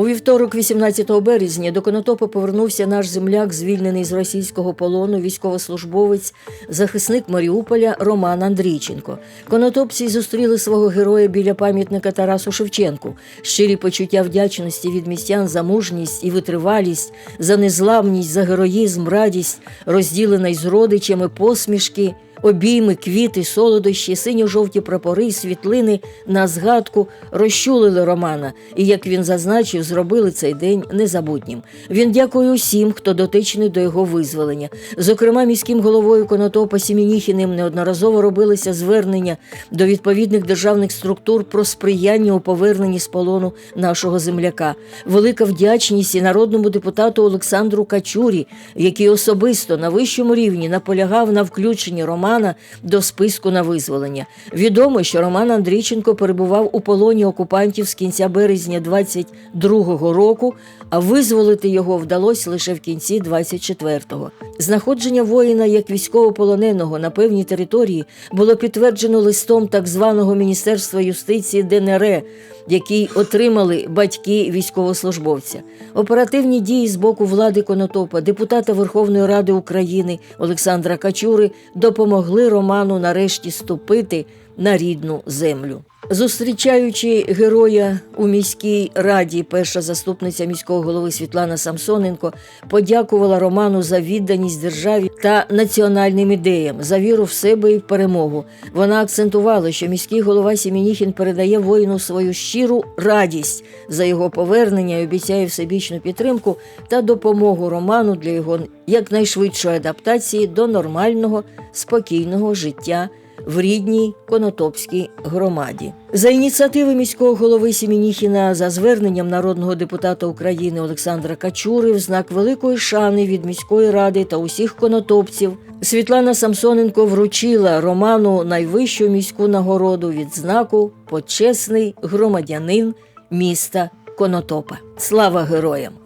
У вівторок, 18 березня, до Конотопа повернувся наш земляк, звільнений з російського полону, військовослужбовець, захисник Маріуполя Роман Андрійченко. Конотопці зустріли свого героя біля пам'ятника Тарасу Шевченку. Щирі почуття вдячності від містян за мужність і витривалість, за незламність, за героїзм, радість, розділена із родичами, посмішки. Обійми, квіти, солодощі, синьо-жовті прапори світлини на згадку розчулили Романа, і, як він зазначив, зробили цей день незабутнім. Він дякує усім, хто дотичний до його визволення. Зокрема, міським головою Конотопа Сімініхіним неодноразово робилися звернення до відповідних державних структур про сприяння у поверненні з полону нашого земляка. Велика вдячність і народному депутату Олександру Качурі, який особисто на вищому рівні наполягав на включенні Романа до списку на визволення. Відомо, що Роман Андрійченко перебував у полоні окупантів з кінця березня 22-го року, а визволити його вдалося лише в кінці 24-го. Знаходження воїна як військовополоненого на певній території було підтверджено листом так званого Міністерства юстиції ДНР, який отримали батьки військовослужбовця. Оперативні дії з боку влади Конотопа, депутата Верховної Ради України Олександра Качури допомогли Роману нарешті ступити на рідну землю. Зустрічаючи героя у міській раді, перша заступниця міського голови Світлана Самсоненко подякувала Роману за відданість державі та національним ідеям, за віру в себе і в перемогу. Вона акцентувала, що міський голова Сімініхін передає воїну свою щиру радість за його повернення і обіцяє всебічну підтримку та допомогу Роману для його якнайшвидшої адаптації до нормального, спокійного життя в рідній Конотопській громаді. За ініціативи міського голови Сімініхіна за зверненням народного депутата України Олександра Качури в знак великої шани від міської ради та усіх конотопців Світлана Самсоненко вручила Роману найвищу міську нагороду відзнаку почесний громадянин міста Конотопа. Слава героям!